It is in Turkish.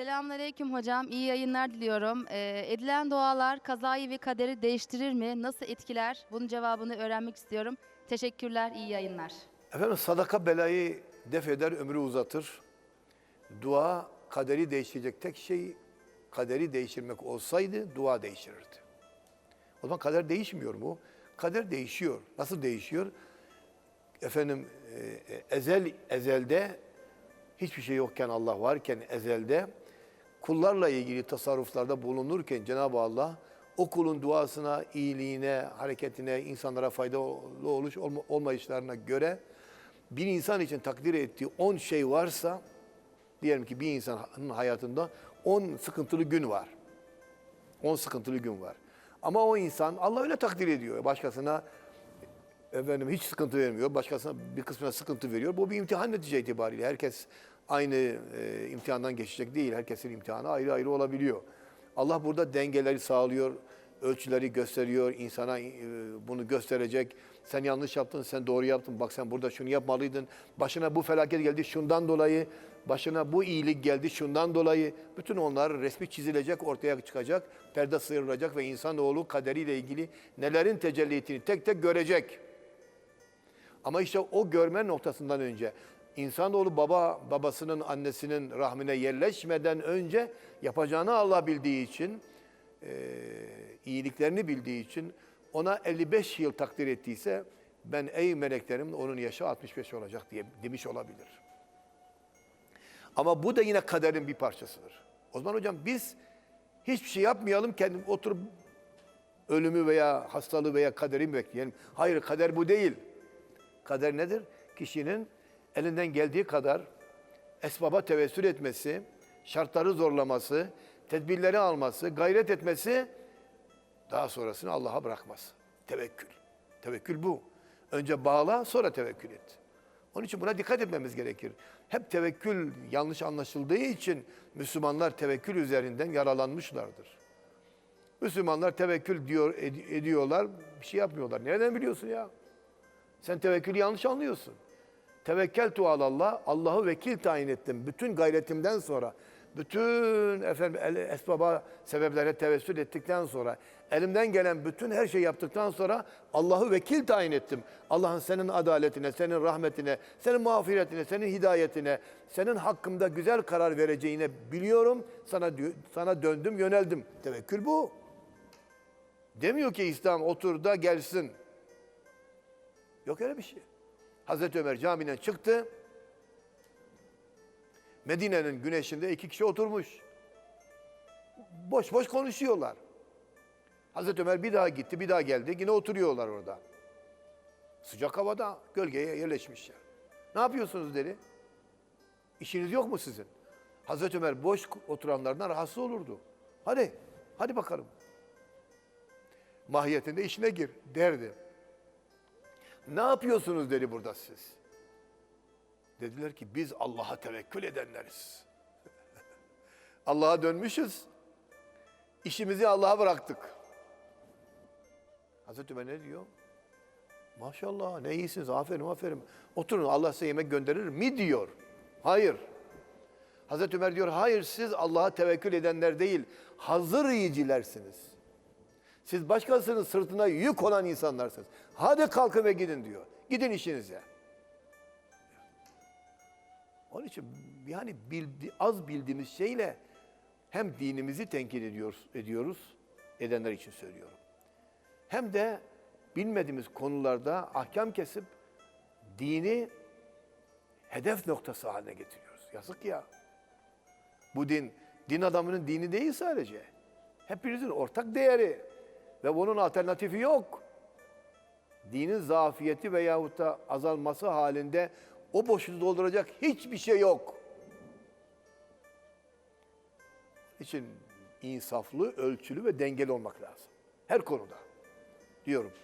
Selamünaleyküm hocam. İyi yayınlar diliyorum. Ee, edilen dualar kazayı ve kaderi değiştirir mi? Nasıl etkiler? Bunun cevabını öğrenmek istiyorum. Teşekkürler, iyi yayınlar. Efendim sadaka belayı def eder, ömrü uzatır. Dua kaderi değiştirecek tek şey kaderi değiştirmek olsaydı dua değiştirirdi. O zaman kader değişmiyor mu? Kader değişiyor. Nasıl değişiyor? Efendim e, ezel ezelde hiçbir şey yokken Allah varken ezelde kullarla ilgili tasarruflarda bulunurken Cenab-ı Allah o kulun duasına, iyiliğine, hareketine, insanlara faydalı oluş olma- olmayışlarına göre bir insan için takdir ettiği 10 şey varsa diyelim ki bir insanın hayatında 10 sıkıntılı gün var. 10 sıkıntılı gün var. Ama o insan Allah öyle takdir ediyor. Başkasına efendim hiç sıkıntı vermiyor. Başkasına bir kısmına sıkıntı veriyor. Bu bir imtihan netice itibariyle. Herkes aynı e, imtihandan geçecek değil. Herkesin imtihanı ayrı ayrı olabiliyor. Allah burada dengeleri sağlıyor, ölçüleri gösteriyor. insana e, bunu gösterecek. Sen yanlış yaptın, sen doğru yaptın. Bak sen burada şunu yapmalıydın. Başına bu felaket geldi şundan dolayı. Başına bu iyilik geldi şundan dolayı. Bütün onlar resmi çizilecek, ortaya çıkacak. Perde sıyrılacak ve insanoğlu kaderiyle ilgili nelerin tecellitini tek tek görecek. Ama işte o görme noktasından önce insanoğlu baba babasının annesinin rahmine yerleşmeden önce yapacağını Allah bildiği için eee, iyiliklerini bildiği için ona 55 yıl takdir ettiyse ben ey meleklerim onun yaşı 65 olacak diye demiş olabilir. Ama bu da yine kaderin bir parçasıdır. O zaman hocam biz hiçbir şey yapmayalım kendim oturup ölümü veya hastalığı veya kaderi bekleyelim? Hayır kader bu değil. Kader nedir? Kişinin elinden geldiği kadar esbaba tevessül etmesi, şartları zorlaması, tedbirleri alması, gayret etmesi, daha sonrasını Allah'a bırakması. Tevekkül. Tevekkül bu. Önce bağla, sonra tevekkül et. Onun için buna dikkat etmemiz gerekir. Hep tevekkül yanlış anlaşıldığı için Müslümanlar tevekkül üzerinden yaralanmışlardır. Müslümanlar tevekkül diyor ed- ediyorlar, bir şey yapmıyorlar. Nereden biliyorsun ya? Sen tevekkülü yanlış anlıyorsun. Tevekkeltu alallah, Allah'ı vekil tayin ettim. Bütün gayretimden sonra, bütün efendim el- esbaba, sebeplere tevessül ettikten sonra, elimden gelen bütün her şeyi yaptıktan sonra Allah'ı vekil tayin ettim. Allah'ın senin adaletine, senin rahmetine, senin mağfiretine, senin hidayetine, senin hakkımda güzel karar vereceğine biliyorum. Sana sana döndüm, yöneldim. Tevekkül bu. Demiyor ki İslam otur da gelsin. Yok öyle bir şey. Hazreti Ömer camiden çıktı. Medine'nin güneşinde iki kişi oturmuş. Boş boş konuşuyorlar. Hazreti Ömer bir daha gitti, bir daha geldi. Yine oturuyorlar orada. Sıcak havada gölgeye yerleşmişler. Ne yapıyorsunuz dedi. İşiniz yok mu sizin? Hazreti Ömer boş oturanlardan rahatsız olurdu. Hadi, hadi bakalım. Mahiyetinde işine gir derdi. Ne yapıyorsunuz dedi burada siz. Dediler ki biz Allah'a tevekkül edenleriz. Allah'a dönmüşüz. İşimizi Allah'a bıraktık. Hazreti Ömer ne diyor? Maşallah ne iyisiniz aferin aferin. Oturun Allah size yemek gönderir mi diyor. Hayır. Hazreti Ömer diyor hayır siz Allah'a tevekkül edenler değil hazır yiyicilersiniz. Siz başkasının sırtına yük olan insanlarsınız. Hadi kalkın ve gidin diyor. Gidin işinize. Onun için yani bildi, az bildiğimiz şeyle hem dinimizi tenkit ediyoruz, ediyoruz, edenler için söylüyorum. Hem de bilmediğimiz konularda ahkam kesip dini hedef noktası haline getiriyoruz. Yazık ya. Bu din, din adamının dini değil sadece. Hepinizin ortak değeri ve bunun alternatifi yok. Dinin zafiyeti veyahut da azalması halinde o boşluğu dolduracak hiçbir şey yok. için insaflı, ölçülü ve dengeli olmak lazım. Her konuda diyorum.